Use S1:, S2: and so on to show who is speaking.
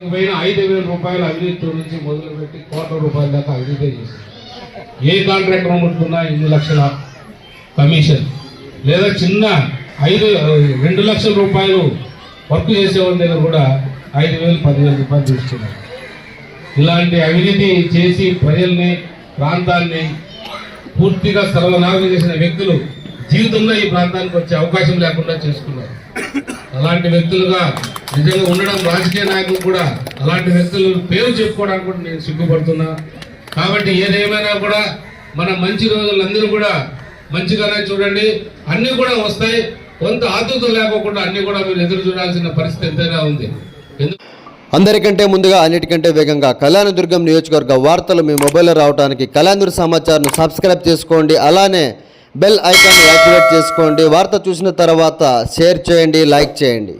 S1: పైన ఐదు వేల రూపాయల అవినీతితో నుంచి మొదలుపెట్టి కోట్ల రూపాయల దాకా అవినీతి చేశారు. ఏ కాంట్రాక్టర్ ముట్టుకున్నా ఎనిమిది లక్షల కమిషన్. లేదా చిన్న ఐదు రెండు లక్షల రూపాయలు వర్క్ చేసేవాడి దగ్గర కూడా ఐదు వేలు పదివేల రూపాయలు తీసుకున్నారు. ఇలాంటి అవినీతి చేసి ప్రజల్ని ప్రాంతాన్ని పూర్తిగా సర్వనాశనం చేసిన వ్యక్తులు జీవితంలో ఈ ప్రాంతానికి వచ్చే అవకాశం లేకుండా చేసుకున్నారు. అలాంటి వ్యక్తులుగా నిజంగా ఉండడం రాజకీయ నాయకులు కూడా అలాంటి వ్యక్తులు పేరు చెప్పుకోవడానికి కూడా నేను సిగ్గుపడుతున్నా. కాబట్టి ఏదేమైనా కూడా మన మంచి రోజులు అందరూ కూడా మంచిగానే చూడండి. అన్నీ కూడా వస్తాయి. కొంత ఆతృత లేకోకుండా అన్ని కూడా మీరు ఎదురు చూడాల్సిన పరిస్థితి ఎంతైనా ఉంది.
S2: అందరికంటే ముందుగా అన్నిటికంటే వేగంగా కళ్యాణదుర్గం నియోజకవర్గ వార్తలు మీ మొబైల్లో రావడానికి కళ్యాణదుర్గ సమాచారం సబ్స్క్రైబ్ చేసుకోండి. అలానే బెల్ ఐకాన్ యాక్టివేట్ చేసుకోండి. వార్త చూసిన తర్వాత షేర్ చేయండి లైక్ చేయండి.